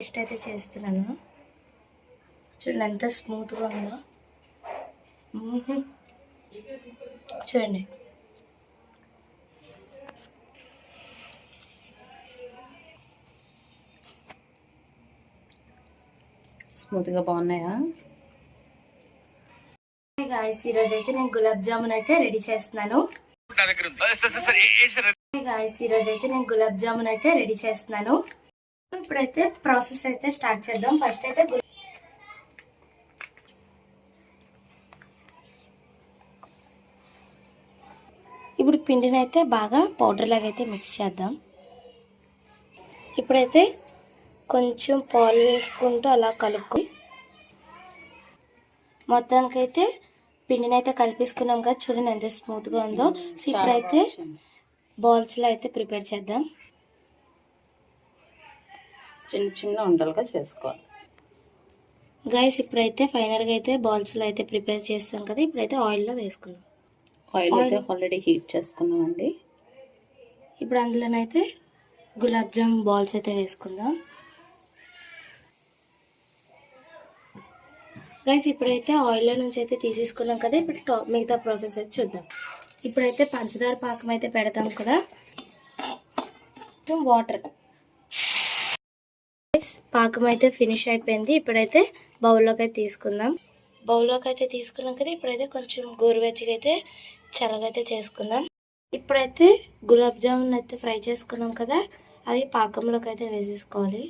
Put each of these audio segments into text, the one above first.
Test అయితే చేస్తున్నాను. చూడండి ఎంత స్మూత్గా ఉందో. చూడండి. స్మూత్గా బాగున్నాయా? గాయస్ ఈరోజు అయితే నేను గులాబ్ జామున్ అయితే రెడీ చేస్తున్నాను? గాయస్ ఈరోజు అయితే నేను గులాబ్ జామున్ అయితే రెడీ చేస్తున్నాను. ఇప్పుడైతే ప్రాసెస్ అయితే స్టార్ట్ చేద్దాం. ఫస్ట్ అయితే ఇప్పుడు పిండిని అయితే బాగా పౌడర్ లాగా అయితే మిక్స్ చేద్దాం. ఇప్పుడైతే కొంచెం పాలు వేసుకుంటూ అలా కలుపుకొని మొత్తానికైతే పిండిని అయితే కలిపేసుకున్నాం కదా చూడండి ఎంత స్మూత్గా ఉందో. సో ఇప్పుడైతే బాల్స్లో అయితే ప్రిపేర్ చేద్దాం. చిన్న చిన్న ఉండలుగా చేసుకోవాలి. గైస్ ఇప్పుడైతే ఫైనల్గా అయితే బాల్స్లో అయితే ప్రిపేర్ చేస్తాం కదా ఇప్పుడైతే ఆయిల్లో వేసుకుందాం. ఆయిల్ అయితే ఆల్రెడీ హీట్ చేసుకున్నామండి. ఇప్పుడు అందులోనైతే గులాబ్ జామ్ బాల్స్ అయితే వేసుకుందాం. గైస్ ఇప్పుడైతే ఆయిల్లో నుంచి అయితే తీసేసుకున్నాం కదా ఇప్పుడు మిగతా ప్రాసెస్ అయితే చూద్దాం. ఇప్పుడైతే పంచదార పాకం అయితే పెడతాం కదా. వాటర్ పాకం అయితే ఫినిష్ అయిపోయింది. ఇప్పుడైతే బౌల్లోకి అయితే తీసుకుందాం. బౌల్లోకి అయితే తీసుకున్నాం కదా ఇప్పుడైతే కొంచెం గోరువెచ్చగా అయితే చల్లగైతే చేసుకుందాం. ఇప్పుడైతే గులాబ్ జామున్ అయితే ఫ్రై చేసుకున్నాం కదా అవి పాకంలోకి అయితే వేసేసుకోవాలి.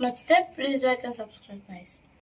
నచ్చితే please like and subscribe nice